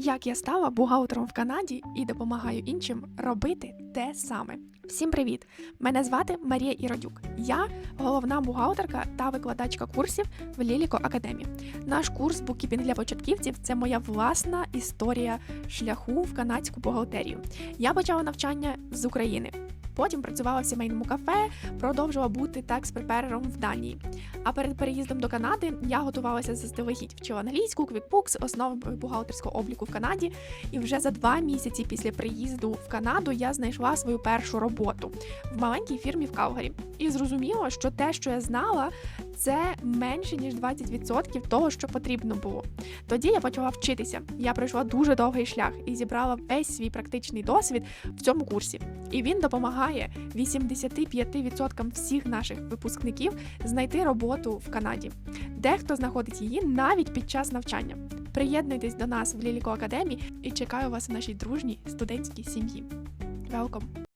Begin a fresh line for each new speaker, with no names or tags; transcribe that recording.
Як я стала бухгалтером в Канаді і допомагаю іншим робити те саме. Всім привіт! Мене звати Марія Іродюк. Я головна бухгалтерка та викладачка курсів в Ліліко Академі. Наш курс букіпінг для початківців це моя власна історія шляху в канадську бухгалтерію. Я почала навчання з України. Потім працювала в сімейному кафе, продовжила бути текст-преперером в Данії. А перед переїздом до Канади я готувалася заздалегідь, вчила англійську, квікбукс, основи бухгалтерського обліку в Канаді. І вже за два місяці після приїзду в Канаду я знайшла свою першу роботу в маленькій фірмі в Калгарі. І зрозуміла, що те, що я знала, це менше ніж 20% того, що потрібно було. Тоді я почала вчитися. Я пройшла дуже довгий шлях і зібрала весь свій практичний досвід в цьому курсі. І він допомагає 85% всіх наших випускників знайти роботу в Канаді. Дехто знаходить її навіть під час навчання. Приєднуйтесь до нас в Ліліко Академії і чекаю вас у нашій дружній студентській сім'ї. Welcome!